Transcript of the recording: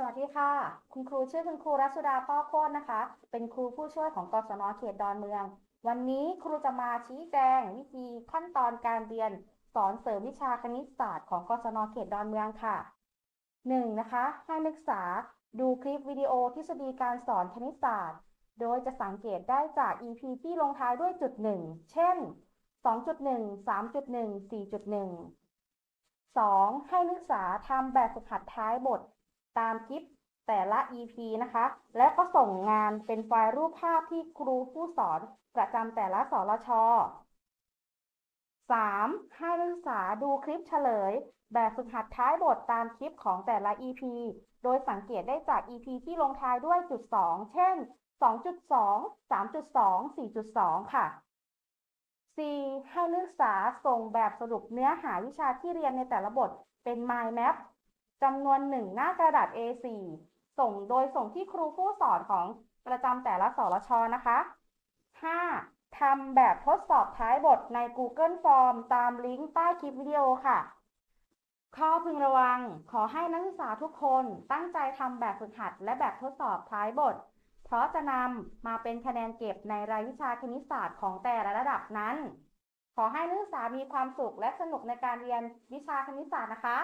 สวัสดีค่ะ คุณครูชื่อคุณครูรัชดาป้อโคตรนะคะ เป็นครูผู้ช่วยของกศนเขตดอนเมือง วันนี้ครูจะมาชี้แจงวิธีขั้นตอนการเรียน สอนเสริมวิชาคณิตศาสตร์ของกศนเขตดอนเมืองค่ะ 1. นะคะ ให้นักศึกษาดูคลิปวิดีโอทฤษฎีการสอนคณิตศาสตร์ โดยจะสังเกตได้จาก EP ที่ลงท้ายด้วยจุดหนึ่งเช่น 2.1 3.1 4.1 2. ให้นักศึกษาทำแบบฝึกหัดท้ายบท ตามคลิปแต่ละ EP นะคะ และก็ส่งงานเป็นไฟล์รูปภาพที่ครูผู้สอนประจำแต่ละสรช 3. ให้นักศึกษาดูคลิปเฉลย แบบฝึกหัดท้ายบทตามคลิปของแต่ละ EP โดยสังเกตได้จาก EP ที่ลงท้ายด้วยจุด 2 เช่น 2.2 3.2 4.2 ค่ะ 4. ให้นักศึกษาส่งแบบสรุปเนื้อหาวิชาที่เรียนในแต่ละบทเป็น mind map จำนวนหนึ่งหน้ากระดาษ A4 ส่งโดยส่งที่ครูผู้สอนของประจำแต่ละสรชนะคะ 5. ทำแบบทดสอบท้ายบทใน Google Form ตามลิงก์ใต้คลิปวิดีโอค่ะ ข้อพึงระวัง ขอให้นักศึกษาทุกคนตั้งใจทำแบบฝึกหัดและแบบทดสอบท้ายบท เพราะจะนำมาเป็นคะแนนเก็บในรายวิชาคณิตศาสตร์ของแต่ละระดับนั้น ขอให้นักศึกษามีความสุขและสนุกในการเรียนวิชาคณิตศาสตร์นะคะ